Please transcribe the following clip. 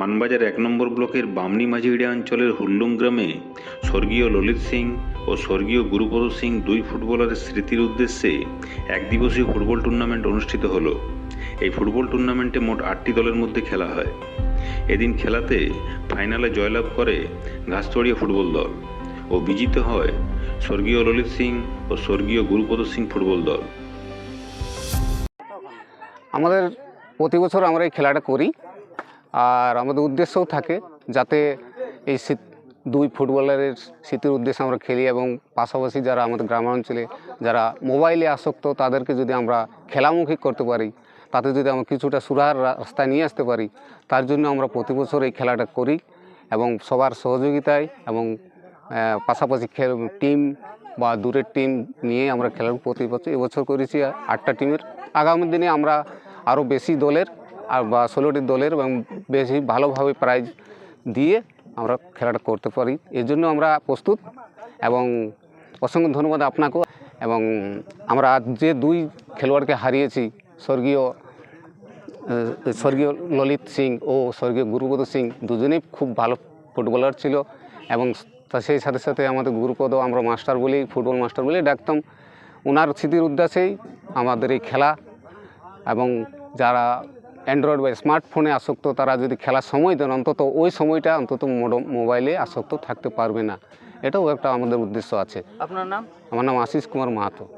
মানবাজার এক নম্বর ব্লকের বামনি মাঝিড়িয়া অঞ্চলের হুল্লুম গ্রামে স্বর্গীয় ললিত সিং ও স্বর্গীয় গুরুপদ সিং দুই ফুটবলারের স্মৃতির উদ্দেশ্যে এক দিবসীয় ফুটবল টুর্নামেন্ট অনুষ্ঠিত হলো। এই ফুটবল টুর্নামেন্টে মোট আটটি দলের মধ্যে খেলা হয়। এদিন খেলাতে ফাইনালে জয়লাভ করে ঘাসতড়িয়া ফুটবল দল ও বিজিত হয় স্বর্গীয় ললিত সিং ও স্বর্গীয় গুরুপদ সিং ফুটবল দল। আমাদের প্রতি বছর আমরা এই খেলাটা করি। আর আমাদের উদ্দেশ্যও থাকে যাতে এই স্মৃ- দুই ফুটবলারের স্মৃতির উদ্দেশ্যে আমরা খেলি এবং পাশাপাশি যারা আমাদের গ্রামাঞ্চলে যারা মোবাইলে আসক্ত, তাদেরকে যদি আমরা খেলামুখী করতে পারি, তাতে যদি আমরা কিছুটা সুরাহার রাস্তায় নিয়ে আসতে পারি, তার জন্য আমরা প্রতি বছর এই খেলাটা করি এবং সবার সহযোগিতায় এবং পাশাপাশি খেল, টিম বা দূরের টিম নিয়ে আমরা খেলার প্রতি বছর, এবছর করেছি আটটা টিমের। আগামী দিনে আমরা আরও বেশি দলের আর বা ষোলোটি দলের এবং বেশি ভালোভাবে প্রাইজ দিয়ে আমরা খেলাটা করতে পারি। এর জন্য আমরা প্রস্তুত এবং অসংখ্য ধন্যবাদ আপনাকেও এবং আমরা যে দুই খেলোয়াড়কে হারিয়েছি, স্বর্গীয় স্বর্গীয় ললিত সিং ও স্বর্গীয় গুরুপদ সিং দুজনেই খুব ভালো ফুটবলার ছিল এবং তা সেই সাথে সাথে আমাদের গুরুপদ আমরা মাস্টার বলি, ফুটবল মাস্টার বলে ডাকতাম। ওনার স্মৃতির উদ্দেশ্যেই আমাদের এই খেলা এবং যারা অ্যান্ড্রয়েড বা স্মার্টফোনে আসক্ত তারা যদি খেলার সময় দেন অন্তত ওই সময়টা অন্তত মোড- মোবাইলে আসক্ত থাকতে পারবে না। এটাও একটা আমাদের উদ্দেশ্য আছে। আপনার নাম? আমার নাম আশিস কুমার মাহাতো।